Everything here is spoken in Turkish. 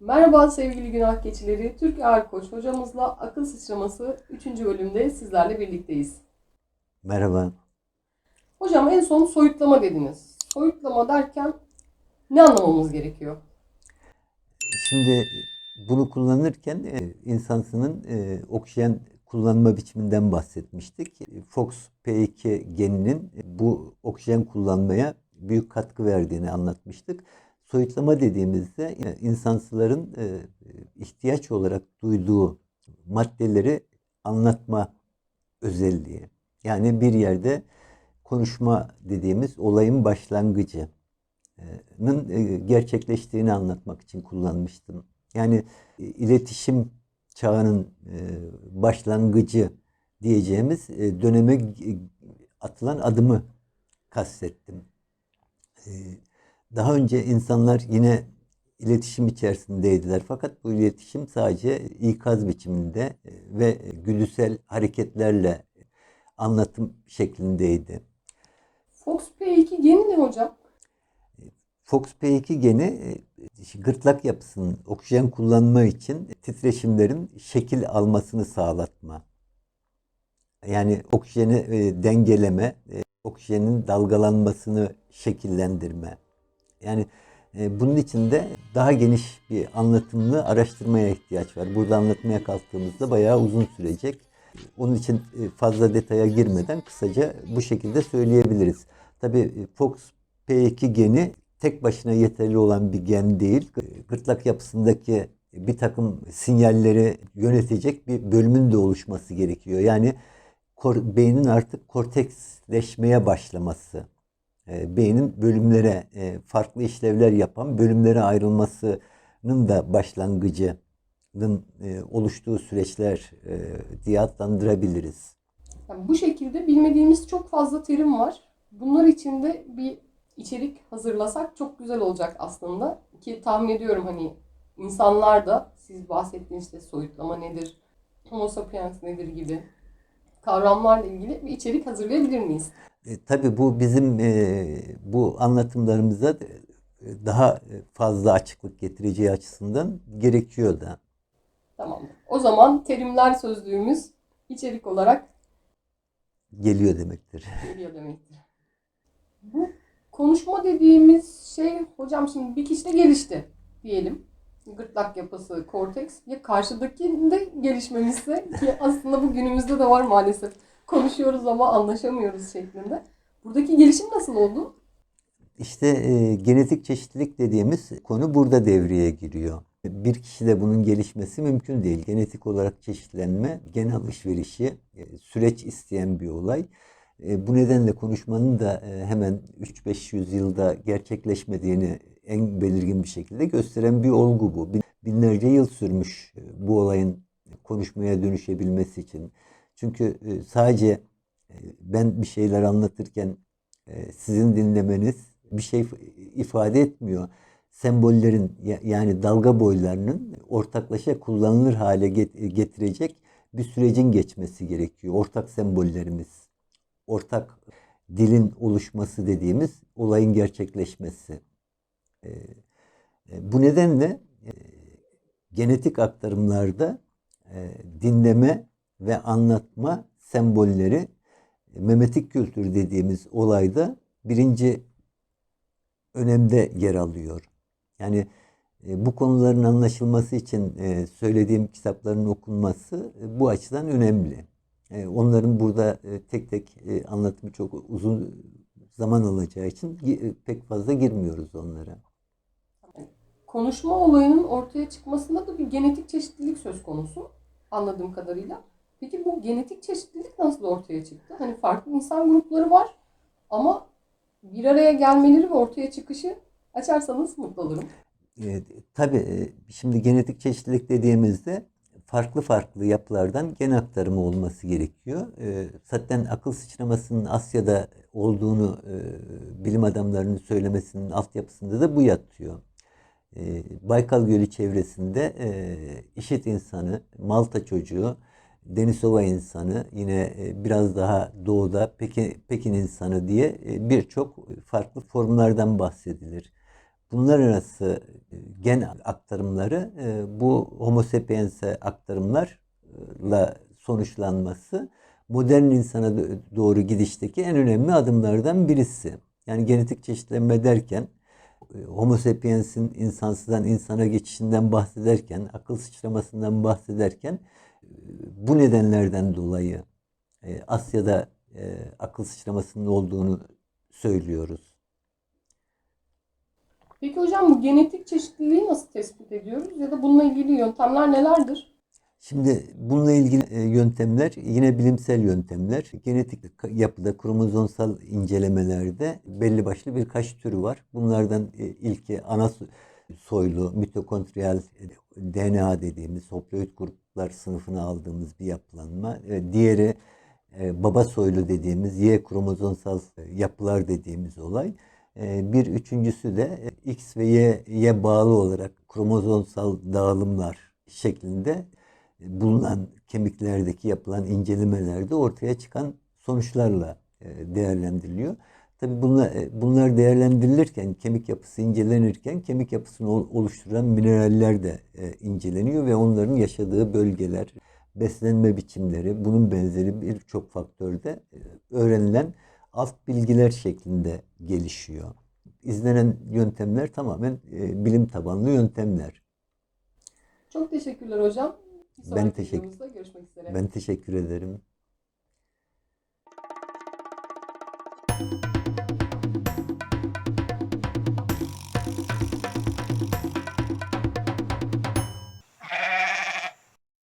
Merhaba sevgili günah keçileri. Türk Ağır Koç hocamızla akıl sıçraması 3. bölümde sizlerle birlikteyiz. Merhaba. Hocam en son soyutlama dediniz. Soyutlama derken ne anlamamız gerekiyor? Şimdi bunu kullanırken e, insansının e, oksijen kullanma biçiminden bahsetmiştik. Fox P2 geninin bu oksijen kullanmaya büyük katkı verdiğini anlatmıştık. Soyutlama dediğimizde e, insansıların e, ihtiyaç olarak duyduğu maddeleri anlatma özelliği. Yani bir yerde konuşma dediğimiz olayın başlangıcı nın e, gerçekleştiğini anlatmak için kullanmıştım. Yani iletişim çağının e, başlangıcı diyeceğimiz e, döneme g- atılan adımı kastettim. E, Daha önce insanlar yine iletişim içerisindeydiler fakat bu iletişim sadece ikaz biçiminde e, ve güdüsel hareketlerle anlatım şeklindeydi. Fox P2 geni ne hocam? FOXP2 geni e, gırtlak yapısının oksijen kullanma için titreşimlerin şekil almasını sağlatma. Yani oksijeni e, dengeleme, e, oksijenin dalgalanmasını şekillendirme. Yani bunun için de daha geniş bir anlatımlı araştırmaya ihtiyaç var. Burada anlatmaya kalktığımızda bayağı uzun sürecek. Onun için fazla detaya girmeden kısaca bu şekilde söyleyebiliriz. Tabii Fox P2 geni tek başına yeterli olan bir gen değil. Gırtlak yapısındaki bir takım sinyalleri yönetecek bir bölümün de oluşması gerekiyor. Yani beynin artık korteksleşmeye başlaması, e, beynin bölümlere e, farklı işlevler yapan bölümlere ayrılmasının da başlangıcının e, oluştuğu süreçler diye adlandırabiliriz. Yani bu şekilde bilmediğimiz çok fazla terim var. Bunlar için de bir içerik hazırlasak çok güzel olacak aslında. Ki tahmin ediyorum hani insanlar da siz bahsettiğiniz işte soyutlama nedir, homo sapiens nedir gibi kavramlarla ilgili bir içerik hazırlayabilir miyiz? E, tabii bu bizim e, bu anlatımlarımıza e, daha fazla açıklık getireceği açısından gerekiyor da. Tamamdır. O zaman terimler sözlüğümüz içerik olarak Geliyor demektir. geliyor demektir. Konuşma dediğimiz şey hocam şimdi bir kişide gelişti diyelim. Gırtlak yapısı, korteks. Ya karşıdakinde gelişmemişse ki aslında bu günümüzde de var maalesef. Konuşuyoruz ama anlaşamıyoruz şeklinde. Buradaki gelişim nasıl oldu? İşte e, genetik çeşitlilik dediğimiz konu burada devreye giriyor. Bir kişide bunun gelişmesi mümkün değil. Genetik olarak çeşitlenme, gen alışverişi, e, süreç isteyen bir olay. E, bu nedenle konuşmanın da e, hemen 3-500 yılda gerçekleşmediğini en belirgin bir şekilde gösteren bir olgu bu. Bin- Binlerce yıl sürmüş e, bu olayın konuşmaya dönüşebilmesi için. Çünkü e, sadece e, ben bir şeyler anlatırken sizin dinlemeniz bir şey ifade etmiyor. Sembollerin ya- yani dalga boylarının ortaklaşa kullanılır hale get- getirecek bir sürecin geçmesi gerekiyor. Ortak sembollerimiz, ortak dilin oluşması dediğimiz olayın gerçekleşmesi. E, e, bu nedenle e, genetik aktarımlarda e, dinleme ve anlatma sembolleri memetik kültür dediğimiz olayda birinci önemde yer alıyor. Yani bu konuların anlaşılması için söylediğim kitapların okunması bu açıdan önemli. E, onların burada e, tek tek e, anlatımı çok uzun zaman alacağı için pek fazla girmiyoruz onlara. Konuşma olayının ortaya çıkmasında da bir genetik çeşitlilik söz konusu anladığım kadarıyla. Peki bu genetik çeşitlilik nasıl ortaya çıktı? Hani farklı insan grupları var ama bir araya gelmeleri ve ortaya çıkışı açarsanız mutlu olurum. E, tabii şimdi genetik çeşitlilik dediğimizde farklı farklı yapılardan gen aktarımı olması gerekiyor. E, zaten akıl sıçramasının Asya'da olduğunu e, bilim adamlarının söylemesinin altyapısında da bu yatıyor. E, Baykal Gölü çevresinde e, işit insanı, Malta çocuğu, Denisova insanı, yine e, biraz daha doğuda Pekin, Pekin insanı diye birçok farklı formlardan bahsedilir. Bunlar arası e, gen aktarımları e, bu Homo sapiens'e aktarımlarla sonuçlanması modern insana do- doğru gidişteki en önemli adımlardan birisi. Yani genetik çeşitlenme derken e, Homo sapiens'in insansızdan insana geçişinden bahsederken, akıl sıçramasından bahsederken bu nedenlerden dolayı Asya'da akıl sıçramasının olduğunu söylüyoruz. Peki hocam bu genetik çeşitliliği nasıl tespit ediyoruz ya da bununla ilgili yöntemler nelerdir? Şimdi bununla ilgili e, yöntemler yine bilimsel yöntemler. Genetik yapıda kromozomsal incelemelerde belli başlı birkaç türü var. Bunlardan e, ilki ana so- soylu mitokondriyal e, DNA dediğimiz haploid gruplar sınıfına aldığımız bir yapılanma. Diğeri baba soylu dediğimiz Y kromozomsal yapılar dediğimiz olay. E, Bir üçüncüsü de e, X ve Y'ye bağlı olarak kromozomsal dağılımlar şeklinde bulunan kemiklerdeki yapılan incelemelerde ortaya çıkan sonuçlarla e, değerlendiriliyor. Tabii bunlar, e, bunlar değerlendirilirken, kemik yapısı incelenirken kemik yapısını ol- oluşturan mineraller de e, inceleniyor ve onların yaşadığı bölgeler, beslenme biçimleri, bunun benzeri birçok faktörde e, öğrenilen alt bilgiler şeklinde gelişiyor. İzlenen yöntemler tamamen e, bilim tabanlı yöntemler. Çok teşekkürler hocam. Bir Ben teşekkür- görüşmek üzere. Ben teşekkür ederim.